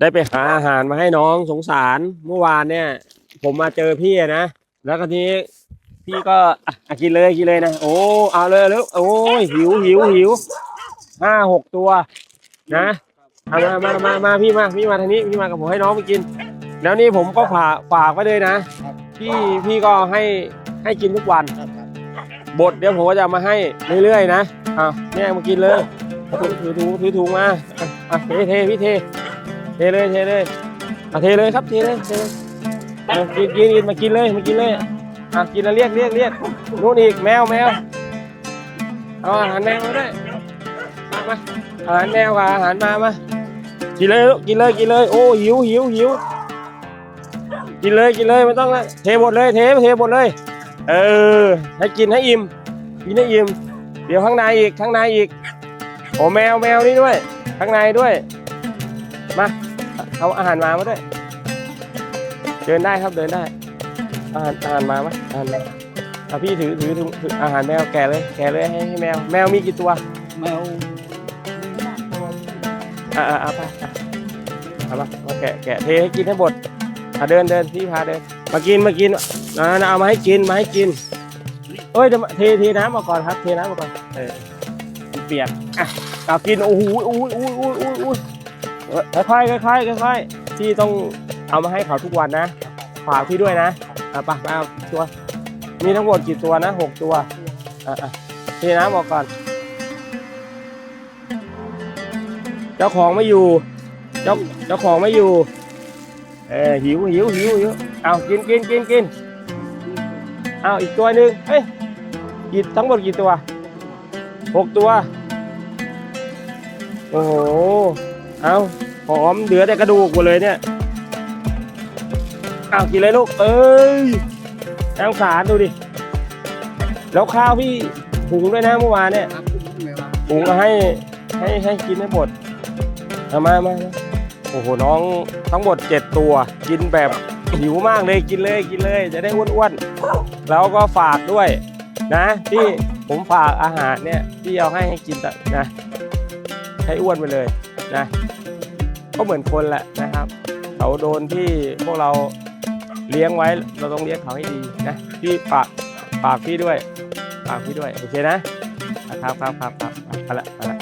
ได้ไปหาอาหารมาให้น้องสงสารเมื่อวานเนี่ย ผมมาเจอพี่นะ แล้วทีนี้พี่ก็อะกินเลยกินเลยนะโอ้เอาเลยแล้วโอ้ยหิวหิวหิวห้าหกตัว นะเอามามามามาพี่มาพี่มาทางนี้พี่มากับผมให้น้องไปกิน แล้วนี่ผมก็ฝากฝากไว้เลยนะพี่พี่ก็ให้ให้กินทุกวันบทเดี๋ยวผมก็จะมาให้เรื่อยๆนะอ้าวเนี่ยมากินเลยถือถุงถือถุงมาอะเทเทพี่เท เทเลยเทเลยอะเทเลยครับเทเลยเทเลยเอากินกินกินมากินเลยมากินเลยอะกินแล้วเรียกเรียกเรียกนู่นอีกแมวแมวเอาอาหารแมวมาด้วยมามาอาหารแมวกับอาหารมามากินเลยลูกกินเลยกินเลยโอ้หิวหิวหิวกินเลยกินเลยไม่ต้องละเทหมดเลยเทเทหมดเลย เออ ให้กินให้อิ่มกินให้อิ่มเดี๋ยวข้างในอีกข้างในอีกโอ้แมวแมวนี่ด้วย ข้างในด้วยมา เอาอาหารมามาด้วย เดินได้ครับเดินได้ อาหารอาหารมาไหมอาหารมาเอาพี่ถือถือถือถืออาหารแมวแกะเลยแกะเลยให้ให้แมว แมวมีกี่ตัว แมวอ่าอ่าเอาไปอะเอามามาแกะแกะเทให้กินให้หมดอะเดินเดินพี่พาเดิน มากินมากินนะนะเอามาให้กินมาให้กินเอ้ยเดี๋ยวมาเทเทน้ำมาก่อนครับ เทน้ำมาก่อนเออมันเปียกอะเอากินโอ้โหโอ้โหโอ้โหโอ้โหโอ้โหเออ ค่อยๆค่อยๆค่อยๆพี่ต้องเอามาให้เขาทุกวันนะฝากพี่ด้วยนะอะไปไปเอาตัวมีทั้งหมดกี่ตัวนะหกตัวอะอ่น้ำออกก่อน เจ้าของไม่อยู่ เจ้าเจ้าของไม่อยู่ เออหิวหิวหิวหิวเอากินกินกินกินเอาอีกตัวหนึ่งเฮ้ยกี่ทั้งหมดกี่ตัวหกตัว โอ้โห เอาหอมเหลือแต่กระดูกหมดเลยเนี่ยเอากินเลยลูก เอ้ยน่าสงสารดูดิ แล้วข้าวพี่หุงด้วยนะเมื่อวานเนี่ยครับแมวครับหุงมาให้ให้ให้กินให้หมดเอามามามาโอ้โหน้องทั้งหมดเจ็ดตัว กินแบบหิวมากเลยกินเลยกินเลย จะได้อ้วนๆแล้วก็ฝากด้วย นะที่ผมฝากอาหารเนี่ยที่เอาให้ให้กินแต่นะให้อ้วนไปเลย นะก็เหมือนคนแหละนะครับ เขาโดนที่พวกเราเลี้ยงไว้เราต้องเลี้ยงเขาให้ดีนะพี่ฝากฝากพี่ด้วยฝากพี่ด้วยโอเคนะ ครับครับครับครับไปละไปละ